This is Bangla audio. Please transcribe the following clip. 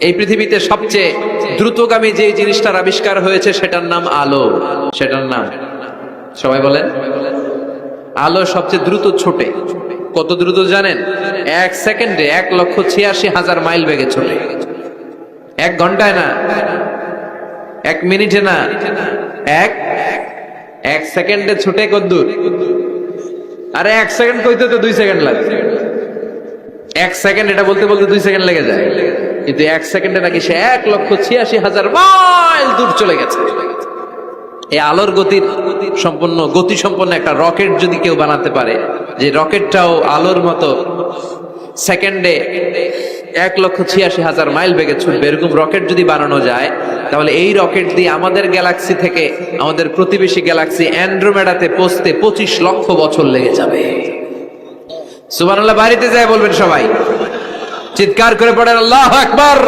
এই পৃথিবীতে সবচেয়ে দ্রুতগামী যে জিনিসটার আবিষ্কার হয়েছে, সেটার নাম আলো। সেটার নাম? সবাই বলেন? আলো সবচেয়ে দ্রুত ছোটে। কত দ্রুত জানেন? এক সেকেন্ডে এক লক্ষ ছিয়াশি হাজার মাইল বেগে ছোটে। এক ঘন্টায় না? এক মিনিটে না? এক? এক সেকেন্ডে ছুটে কদ্দুর। আরে এক সেকেন্ড কইতে তো দুই সেকেন্ড লাগে। এক সেকেন্ড এটা বলতে বলতে দুই সেকেন্ড লেগে যায়। কিন্তু এক সেকেন্ডে নাকি সে এক লক্ষ ছিয়াশি হাজার মাইল দূর চলে গেছে। এই আলোর গতির সম্পন্ন, গতি সম্পন্ন একটা রকেট যদি কেউ বানাতে পারে, যে রকেটটাও আলোর মতো সেকেন্ডে এক লক্ষ ছিয়াশি হাজার মাইল বেগে ছুটবে, এরকম রকেট যদি বানানো যায়, তাহলে এই রকেট দিয়ে আমাদের গ্যালাক্সি থেকে, আমাদের প্রতিবেশী গ্যালাক্সি অ্যান্ড্রোমেডাতে পৌঁছতে পঁচিশ লক্ষ বছর লেগে যাবে। সুবহানাল্লাহ বাড়িতে যায় বলবেন সবাই। চিৎকার করে পড়েন আল্লাহ আকবার!